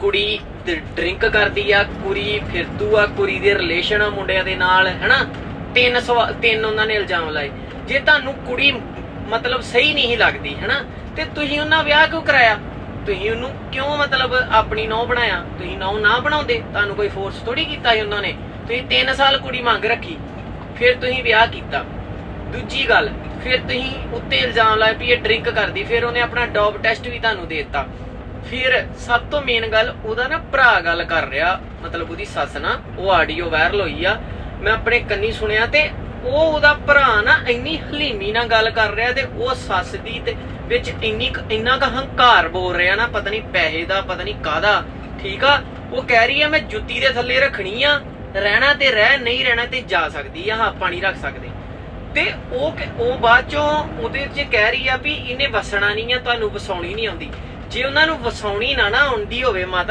ਕੁੜੀ ਡਰਿੰਕ ਕਰਦੀ ਆ, ਕੁੜੀ ਫਿਰਤੂ ਆ, ਕੁੜੀ ਦੇ ਰਿਲੇਸ਼ਨ ਆ ਮੁੰਡਿਆਂ ਦੇ ਨਾਲ, ਹੈਨਾ? ਤਿੰਨ ਤਿੰਨ ਉਹਨਾਂ ਨੇ ਇਲਜ਼ਾਮ ਲਾਏ। ਜੇ ਤੁਹਾਨੂੰ ਕੁੜੀ ਮਤਲਬ ਸਹੀ ਨਹੀਂ ਲੱਗਦੀ, ਹੈਨਾ? ਤੇ ਤੁਸੀਂ ਉਹਨਾਂ ਵਿਆਹ ਕਿਉਂ ਕਰਾਇਆ? ਤੁਸੀਂ ਉਹਨੂੰ ਕਿਉਂ ਮਤਲਬ ਆਪਣੀ ਨੌ ਬਣਾਇਆ? ਤੁਸੀਂ ਨੌ ਨਾ ਬਣਾਉਂਦੇ? ਤੁਹਾਨੂੰ ਕੋਈ ਫੋਰਸ ਥੋੜੀ ਕੀਤਾ ਸੀ ਉਹਨਾਂ ਨੇ? ਤੁਸੀਂ 3 ਸਾਲ ਕੁੜੀ ਮੰਗ ਰੱਖੀ, ਫਿਰ ਤੁਸੀਂ ਵਿਆਹ ਕੀਤਾ। ਦੂਜੀ ਗੱਲ, ਫਿਰ ਤੁਸੀਂ ਉੱਤੇ ਇਲਜ਼ਾਮ ਲਾਏ ਵੀ ਇਹ ਡਰਿੰਕ ਕਰਦੀ, ਫਿਰ ਉਹਨੇ ਆਪਣਾ ਡੋਪ ਟੈਸਟ ਵੀ ਤੁਹਾਨੂੰ ਦੇ ਦਿੱਤਾ। ਫਿਰ ਸਭ ਤੋਂ ਮੇਨ ਗੱਲ ਉਹਦਾ ਨਾ ਭਰਾ ਗੱਲ ਕਰ ਰਿਹਾ, ਮਤਲਬ ਉਹਦੀ ਸੱਸ ਨਾ ਉਹ ਆਡੀਓ ਵਾਇਰਲ ਹੋਈ ਆ, ਮੈਂ ਆਪਣੇ ਕੰਨੀ ਸੁਣਿਆ ਤੇ ਉਹ ਉਹਦਾ ਭਰਾ ਨਾ ਇੰਨੀ ਹਲੀਮੀ ਨਾਲ ਗੱਲ ਕਰ ਰਿਹਾ ਤੇ ਉਹ ਸੱਸ ਦੀ ਤੇ ਵਿੱਚ ਇੰਨੀ ਇੰਨਾ ਕੁ ਹੰਕਾਰ ਬੋਲ ਰਿਹਾ ਨਾ, ਪਤਾ ਨਹੀਂ ਪੈਸੇ ਦਾ, ਪਤਾ ਨਹੀਂ ਕਾਦਾ ਠੀਕ ਆ? ਉਹ ਕਹਿ ਰਹੀ ਆ, ਮੈਂ ਜੁੱਤੀ ਦੇ ਥੱਲੇ ਰੱਖਣੀ ਆ, ਰਹਿਣਾ ਤੇ ਰਹਿ, ਨਹੀਂ ਰਹਿਣਾ ਤੇ ਜਾ ਸਕਦੀ ਆ, ਹਾਂ, ਪਾਣੀ ਰੱਖ ਸਕਦੇ। ਤੇ ਉਹ ਉਹ ਬਾਅਦ ਚੋਂ ਉਹਦੇ 'ਚ ਕਹਿ ਰਹੀ ਆ ਵੀ ਇਹਨੇ ਵਸਣਾ ਨਹੀਂ ਆ, ਤੁਹਾਨੂੰ ਵਸਾਉਣੀ ਨਹੀਂ ਆਉਂਦੀ। ਜੇ ਉਹਨਾਂ ਨੂੰ ਵਸਾਉਣੀ ਨਾ ਨਾ ਆਉਂਦੀ ਹੋਵੇ ਮਾਤਾ